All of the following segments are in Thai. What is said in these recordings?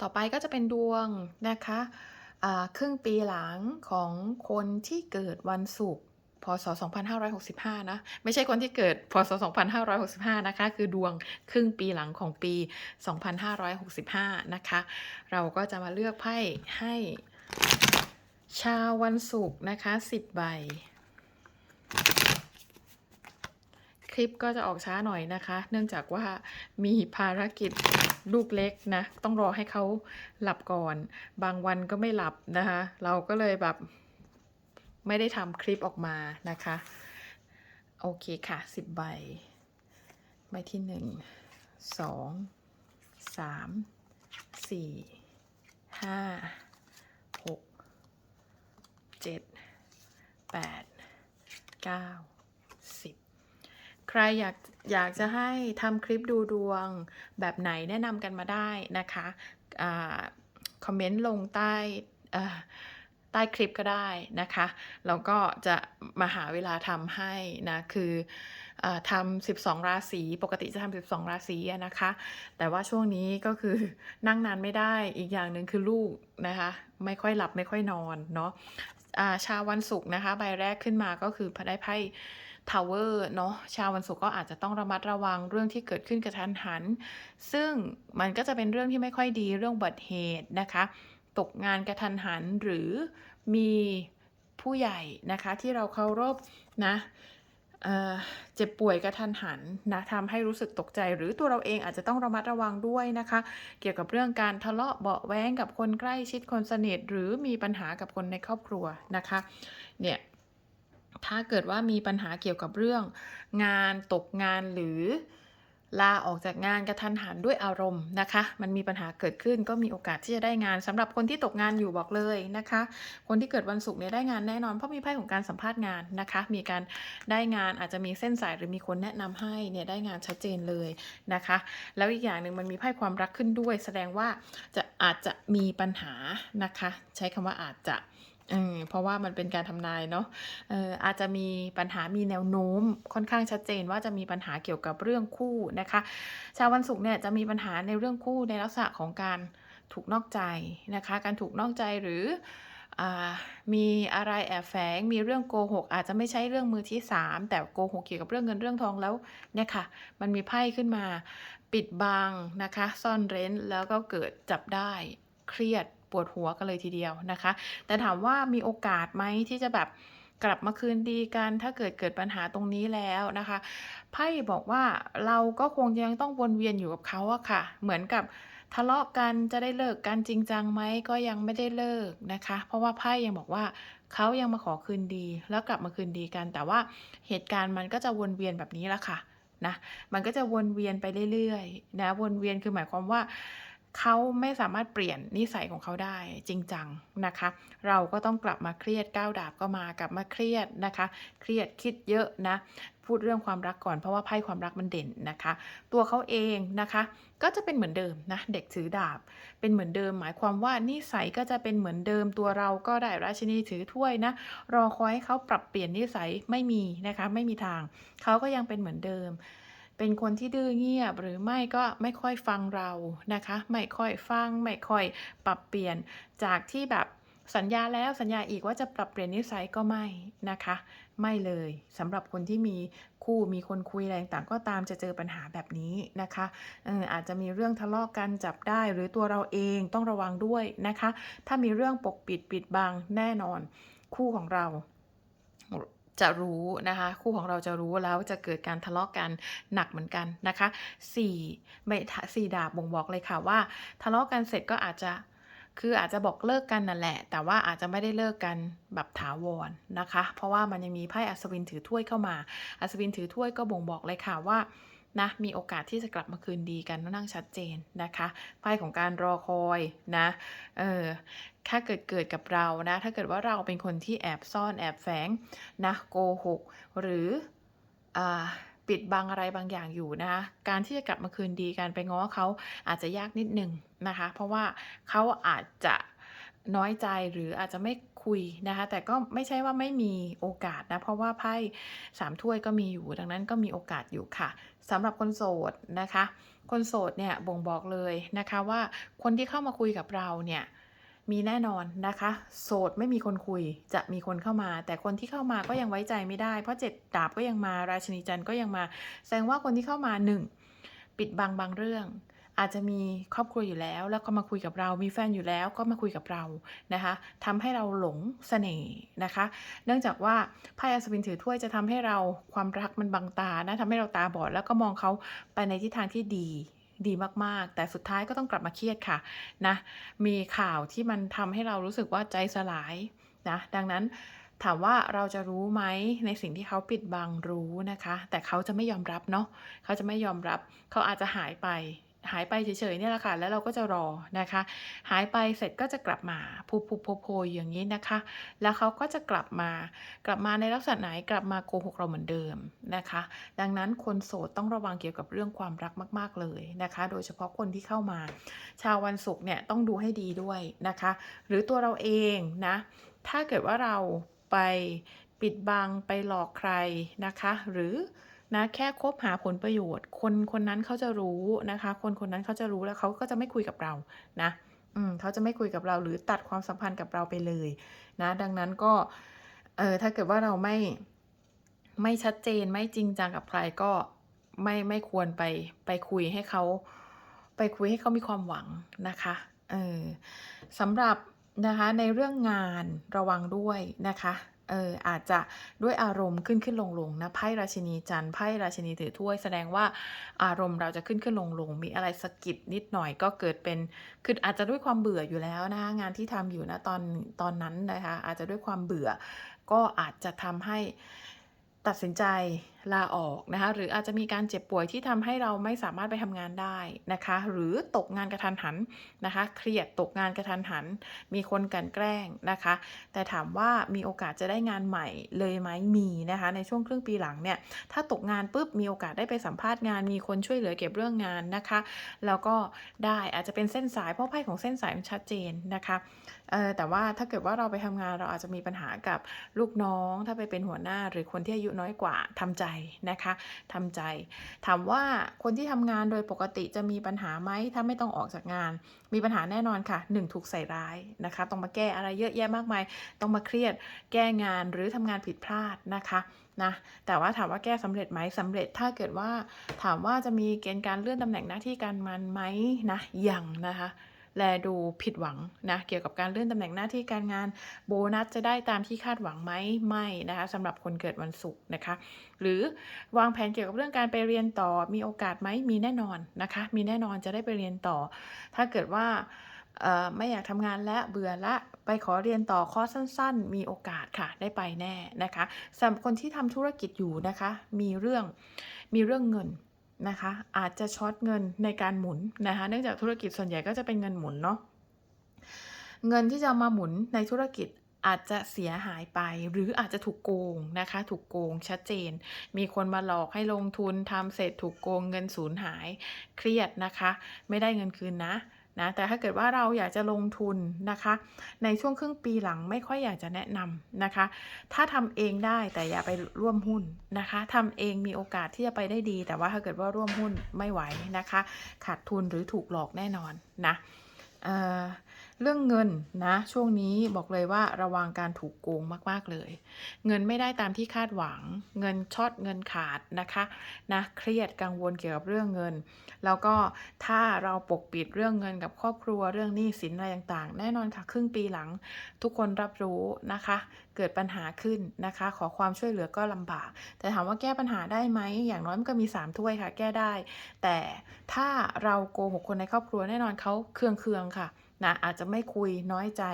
ต่อไปก็จะเป็นดวงนะคะครึ่งปีหลังของคนที่เกิดวันศุกร์พศ 2565 นะ ไม่ใช่คนที่เกิด พศ 2565 นะคะ คือดวงครึ่งปีหลังของปี 2565 นะคะ เราก็จะมาเลือกไพ่ให้ชาววันศุกร์นะคะ 10 ใบ คลิปก็จะออกช้าหน่อยนะคะ เนื่องจากว่ามีภารกิจลูกเล็กนะ ต้องรอให้เขาหลับก่อน บางวันก็ไม่หลับนะคะ เราก็เลยแบบไม่ได้ทำคลิปออกมานะคะ โอเคค่ะ10ใบ ใบที่1 2 3 4 5 6 7 8 9 10ใค รอยากอยากจะให้ทำคลิปดูดวงแบบไหนแนะนำกันมาได้นะคะอาคอมเมนต์ลงใต้ใต้คลิปก็ได้นะคะ แล้วก็จะมาหาเวลาทำให้นะ คืออทำ 12 ราศี ปกติจะทำ 12 ราศีนะคะ แต่ว่าช่วงนี้ก็คือนั่งนานไม่ได้ อีกอย่างหนึ่งคือลูกนะคะ ไม่ค่อยหลับไม่ค่อยนอนเนาะชาววันศุกร์นะคะ ใบแรกขึ้นมาก็คือได้ไพ่ ทาวเวอร์เนาะชาววันศุกร์ก็อาจจะต้องระมัดระวังเรื่องที่เกิดขึ้นกระทันหัน ซึ่งมันก็จะเป็นเรื่องที่ไม่ค่อยดีเรื่องบัติเหตุนะคะ ตกงานกระทันหันหรือมีผู้ใหญ่นะคะที่เราเคารพนะเออเจ็บป่วยกระทันหันนะทำให้รู้สึกตกใจ หรือตัวเราเองอาจจะต้องระมัดระวังด้วยนะคะ เกี่ยวกับเรื่องการทะเลาะเบาะแว้งกับคนใกล้ชิดคนสนิทหรือมีปัญหากับคนในครอบครัวนะคะเนี่ย ถ้าเกิดว่ามีปัญหาเกี่ยวกับเรื่อง งานตกงานหรือลาออกจากงานกระทันหันด้วยอารมณ์นะคะ มันมีปัญหาเกิดขึ้นก็มีโอกาสที่จะได้งานสำหรับคนที่ตกงานอยู่บอกเลยนะคะ คนที่เกิดวันศุกร์เนี่ยได้งานแน่นอนเพราะมีไพ่ของการสัมภาษณ์งานนะคะ มีการได้งานอาจจะมีเส้นสายหรือมีคนแนะนำให้เนี่ยได้งานชัดเจนเลยนะคะ แล้วอีกอย่างหนึ่งมันมีไพ่ความรักขึ้นด้วย แสดงว่าจะอาจจะมีปัญหานะคะ ใช้คำว่าอาจจะ เออเพราะว่ามันเป็นการทำนายเนาะเอออาจจะมีปัญหามีแนวโน้มค่อนข้างชัดเจนว่าจะมีปัญหาเกี่ยวกับเรื่องคู่นะคะ ชาววันศุกร์เนี่ยจะมีปัญหาในเรื่องคู่ในลักษณะของการถูกนอกใจนะคะ การถูกนอกใจหรือมีอะไรแอบแฝง มีเรื่องโกหก อาจจะไม่ใช่เรื่องมือที่ 3 แต่โกหกเกี่ยวกับเรื่องเงินเรื่องทองแล้วเนี่ยค่ะ มันมีไพ่ขึ้นมาปิดบังนะคะ ซ่อนเร้นแล้วก็เกิดจับได้เครียด ปวดหัวกันเลยทีเดียวนะคะ แต่ถามว่ามีโอกาสไหมที่จะแบบกลับมาคืนดีกัน ถ้าเกิดเกิดปัญหาตรงนี้แล้วนะคะไพ่บอกว่าเราก็คงยังต้องวนเวียนอยู่กับเขาอะค่ะ เหมือนกับทะเลาะกันจะได้เลิกกันจริงจังไหมก็ยังไม่ได้เลิกนะคะ เพราะว่าไพ่ยังบอกว่าเขายังมาขอคืนดี แล้วกลับมาคืนดีกัน แต่ว่าเหตุการณ์มันก็จะวนเวียนแบบนี้ละค่ะนะมันก็จะวนเวียนไปเรื่อยๆนะวนเวียนคือหมายความว่า เขาไม่สามารถเปลี่ยนนิสัยของเขาได้จริงจังนะคะ เราก็ต้องกลับมาเครียดก้าวดาบก็มากลับมาเครียดนะคะ เครียดคิดเยอะนะ พูดเรื่องความรักก่อนเพราะว่าไพ่ความรักมันเด่นนะคะ ตัวเขาเองนะคะ ก็จะเป็นเหมือนเดิมนะเด็กถือดาบ เป็นเหมือนเดิม หมายความว่านิสัยก็จะเป็นเหมือนเดิมตัวเราก็ได้ราชินีถือถ้วยนะ รอคอยให้เขาปรับเปลี่ยนนิสัยไม่มีนะคะ ไม่มีทางเขาก็ยังเป็นเหมือนเดิม เป็นคนที่ดื้อเงียบหรือไม่ก็ไม่ค่อยฟังเรานะคะ ไม่ค่อยฟัง ไม่ค่อยปรับเปลี่ยนจากที่แบบสัญญาแล้วสัญญาอีกว่าจะปรับเปลี่ยนนิสัยก็ไม่นะคะ ไม่เลยสำหรับคนที่มีคู่มีคนคุยอะไรต่างก็ตามจะเจอปัญหาแบบนี้นะคะอออาจจะมีเรื่องทะเลาะกันจับได้ หรือตัวเราเองต้องระวังด้วยนะคะ ถ้ามีเรื่องปกปิดปิดบังแน่นอน คู่ของเรา จะรู้นะคะ คู่ของเราจะรู้แล้วจะเกิดการทะเลาะกันหนักเหมือนกันนะคะสี่ไม่สี่ดาบบ่งบอกเลยค่ะว่า ทะเลาะกันเสร็จก็อาจจะคืออาจจะบอกเลิกกันนั่นแหละ แต่ว่าอาจจะไม่ได้เลิกกันแบบถาวรนะคะ เพราะว่ามันยังมีไพ่อัศวินถือถ้วยเข้ามา อัศวินถือถ้วยก็บ่งบอกเลยค่ะว่า นะมีโอกาสที่จะกลับมาคืนดีกันนั่งชัดเจนนะคะไพ่ของการรอคอยนะเออถ้าเกิดเกิดกับเรานะถ้าเกิดว่าเราเป็นคนที่แอบซ่อนแอบแฝงนะโกหกหรืออ่าปิดบังอะไรบางอย่างอยู่นะคะการที่จะกลับมาคืนดีกันไปง้อเขาอาจจะยากนิดหนึ่งนะคะ เพราะว่าเขาอาจจะน้อยใจหรืออาจจะไม่ คุยนะคะ แต่ก็ไม่ใช่ว่าไม่มีโอกาสนะ เพราะว่าไพ่สามถ้วยก็มีอยู่ ดังนั้นก็มีโอกาสอยู่ค่ะสำหรับคนโสดนะคะ คนโสดเนี่ยบ่งบอกเลยนะคะว่าคนที่เข้ามาคุยกับเราเนี่ยมีแน่นอนนะคะ โสดไม่มีคนคุยจะมีคนเข้ามา แต่คนที่เข้ามาก็ยังไว้ใจไม่ได้ เพราะเจ็ดดาบก็ยังมาราชินีจันทร์ก็ยังมา แสดงว่าคนที่เข้ามาหนึ่งปิดบังบางเรื่อง อาจจะมีครอบครัวอยู่แล้ว แล้วก็มาคุยกับเรา มีแฟนอยู่แล้วก็มาคุยกับเรานะคะทำให้เราหลงเสน่ห์นะคะ เนื่องจากว่าไพ่อัศวินถือถ้วยจะทำให้เราความรักมันบังตานะทำให้เราตาบอดแล้วก็มองเขาไปในทิศทางที่ดีดีมากๆ แต่สุดท้ายก็ต้องกลับมาเครียดค่ะนะมีข่าวที่มันทำให้เรารู้สึกว่าใจสลายนะดังนั้นถามว่าเราจะรู้ไหมในสิ่งที่เขาปิดบังรู้นะคะ แต่เขาจะไม่ยอมรับเนาะเขาจะไม่ยอมรับ เขาอาจจะหายไป หายไปเฉยๆเนี่ยแหละค่ะ แล้วเราก็จะรอนะคะ หายไปเสร็จก็จะกลับมาพูพูโพโพอย่างนี้นะคะ แล้วเขาก็จะกลับมา กลับมาในลักษณะไหนกลับมาโกหกเราเหมือนเดิมนะคะ ดังนั้นคนโสดต้องระวังเกี่ยวกับเรื่องความรักมาก ๆเลยนะคะ โดยเฉพาะคนที่เข้ามา ชาววันศุกร์เนี่ยต้องดูให้ดีด้วยนะคะ หรือตัวเราเองนะ ถ้าเกิดว่าเราไปปิดบังไปหลอกใครนะคะ หรือ นะแค่คบหาผลประโยชน์ คนคนนั้นเขาจะรู้นะคะ คนคนนั้นเขาจะรู้แล้วเขาก็จะไม่คุยกับเรานะอืมเขาจะไม่คุยกับเราหรือตัดความสัมพันธ์กับเราไปเลยนะดังนั้นก็เออถ้าเกิดว่าเราไม่ไม่ชัดเจนไม่จริงจังกับใครก็ไม่ไม่ควรไปไปคุยให้เขาไปคุยให้เขามีความหวังนะคะเออสำหรับนะคะในเรื่องงานระวังด้วยนะคะ เอออาจจะด้วยอารมณ์ขึ้นขึ้นลงลงนะไพ่ราชินีจันทร์ไพ่ราชินีถือถ้วย แสดงว่าอารมณ์เราจะขึ้นขึ้นลงลงมีอะไรสะกิดนิดหน่อยก็เกิดเป็นคืออาจจะด้วยความเบื่ออยู่แล้วนะคะงานที่ทำอยู่นะตอนตอนนั้นนะคะอาจจะด้วยความเบื่อ ก็อาจจะทำให้ตัดสินใจ ลาออกนะคะหรืออาจจะมีการเจ็บป่วยที่ทำให้เราไม่สามารถไปทำงานได้นะคะ หรือตกงานกระทันหันนะคะ เครียดตกงานกระทันหัน มีคนกันแกล้งนะคะ แต่ถามว่ามีโอกาสจะได้งานใหม่เลยไหมมีนะคะ ในช่วงครึ่งปีหลังเนี่ยถ้าตกงานปุ๊บมีโอกาสได้ไปสัมภาษณ์งาน มีคนช่วยเหลือเก็บเรื่องงานนะคะ แล้วก็ได้อาจจะเป็นเส้นสายเพราะไพ่ของเส้นสายมันชัดเจนนะคะแต่ว่าถ้าเกิดว่าเราไปทำงานเราอาจจะมีปัญหากับลูกน้อง ถ้าไปเป็นหัวหน้าหรือคนที่อายุน้อยกว่าทำใจนะคะทำใจ ถามว่าคนที่ทำงานโดยปกติจะมีปัญหาไหมถ้าไม่ต้องออกจากงาน มีปัญหาแน่นอนค่ะหนึ่งถูกใส่ร้ายนะคะ ต้องมาแก้อะไรเยอะแยะมากมาย ต้องมาเครียดแก้งานหรือทำงานผิดพลาดนะคะนะแต่ว่าถามว่าแก้สำเร็จไหมสำเร็จถ้าเกิดว่าถามว่าจะมีเกณฑ์การเลื่อนตำแหน่งหน้าที่การมันไหมนะยังนะคะ แลดูผิดหวังนะเกี่ยวกับการเลื่อนตำแหน่งหน้าที่การงานโบนัสจะได้ตามที่คาดหวังไหมไม่นะคะสำหรับคนเกิดวันศุกร์นะคะ หรือวางแผนเกี่ยวกับเรื่องการไปเรียนต่อมีโอกาสไหมมีแน่นอนนะคะ มีแน่นอนจะได้ไปเรียนต่อ ถ้าเกิดว่าไม่อยากทำงานและเบื่อละไปขอเรียนต่อคอร์สสั้น ๆ มีโอกาสค่ะได้ไปแน่นะคะสำหรับคนที่ทำธุรกิจอยู่นะคะ มีเรื่องมีเรื่องเงิน นะคะ อาจจะช็อตเงินในการหมุนนะคะ เนื่องจากธุรกิจส่วนใหญ่ก็จะเป็นเงินหมุนเนาะเงินที่จะมาหมุนในธุรกิจอาจจะเสียหายไปหรืออาจจะถูกโกงนะคะ ถูกโกงชัดเจน มีคนมาหลอกให้ลงทุนทำเสร็จถูกโกงเงินสูญหายเครียดนะคะ ไม่ได้เงินคืนนะ นะแต่ถ้าเกิดว่าเราอยากจะลงทุนนะคะ ในช่วงครึ่งปีหลังไม่ค่อยอยากจะแนะนำนะคะ ถ้าทำเองได้แต่อย่าไปร่วมหุ้นนะคะทำเองมีโอกาสที่จะไปได้ดี แต่ว่าถ้าเกิดว่าร่วมหุ้นไม่ไหวนะคะ ขาดทุนหรือถูกหลอกแน่นอนนะ เรื่องเงินนะ ช่วงนี้บอกเลยว่าระวังการถูกโกงมาก ๆ เลย เงินไม่ได้ตามที่คาดหวัง เงินช็อตเงินขาดนะคะนะเครียดกังวลเกี่ยวกับเรื่องเงิน แล้วก็ถ้าเราปกปิดเรื่องเงินกับครอบครัวเรื่องหนี้สินอะไรต่างๆ แน่นอนค่ะ ครึ่งปีหลัง ทุกคนรับรู้นะคะ เกิดปัญหาขึ้นนะคะ ขอความช่วยเหลือก็ลำบาก แต่ถามว่าแก้ปัญหาได้ไหมอย่างน้อยมันก็มี3ถ้วยค่ะ แก้ได้ แต่ถ้าเราโกหกคนในครอบครัวแน่นอนเขาเคืองเคืองๆค่ะ นะอาจจะไม่คุยน้อยใจ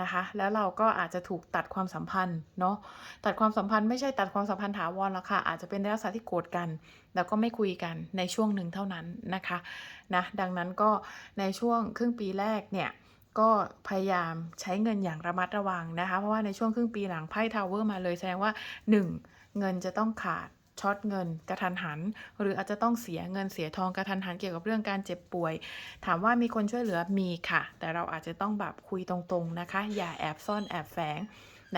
นะคะ แล้วเราก็อาจจะถูกตัดความสัมพันธ์เนาะตัดความสัมพันธ์ไม่ใช่ตัดความสัมพันธ์ถาวรหรอกค่ะอาจจะเป็นในลักษณะที่โกรธกัน แล้วก็ไม่คุยกันในช่วงหนึ่งเท่านั้นนะคะนะดังนั้นก็ในช่วงครึ่งปีแรกเนี่ยก็พยายามใช้เงินอย่างระมัดระวังนะคะ เพราะว่าในช่วงครึ่งปีหลังไพ่ทาวเวอร์มาเลยแสดงว่า 1. เงินจะต้องขาด ช็อตเงินกระทันหัน หรืออาจจะต้องเสียเงินเสียทองกระทันหันเกี่ยวกับเรื่องการเจ็บป่วย ถามว่ามีคนช่วยเหลือมีค่ะ แต่เราอาจจะต้องแบบคุยตรงๆนะคะ อย่าแอบซ่อนแอบแฝง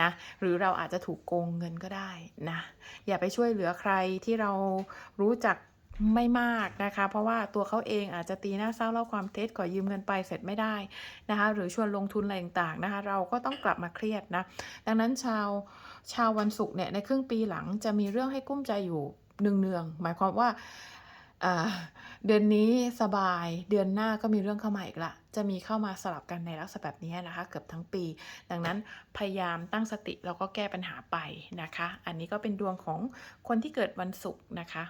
นะหรือเราอาจจะถูกโกงเงินก็ได้นะอย่าไปช่วยเหลือใครที่เรารู้จัก ไม่มากนะคะ เพราะว่าตัวเขาเองอาจจะตีหน้าเศร้าเล่าความเท็จขอยืมเงินไปเสร็จไม่ได้นะคะ หรือชวนลงทุนอะไรต่างๆนะคะ เราก็ต้องกลับมาเครียดนะ ดังนั้นชาวชาววันศุกร์เนี่ยในครึ่งปีหลังจะมีเรื่องให้กุ้มใจอยู่เนืองๆหมายความว่าอ่าเดือนนี้สบายเดือนหน้าก็มีเรื่องเข้ามาอีกละ จะมีเข้ามาสลับกันในลักษณะแบบนี้นะคะ เกือบทั้งปี ดังนั้นพยายามตั้งสติแล้วก็แก้ปัญหาไปนะคะ อันนี้ก็เป็นดวงของคนที่เกิดวันศุกร์นะคะ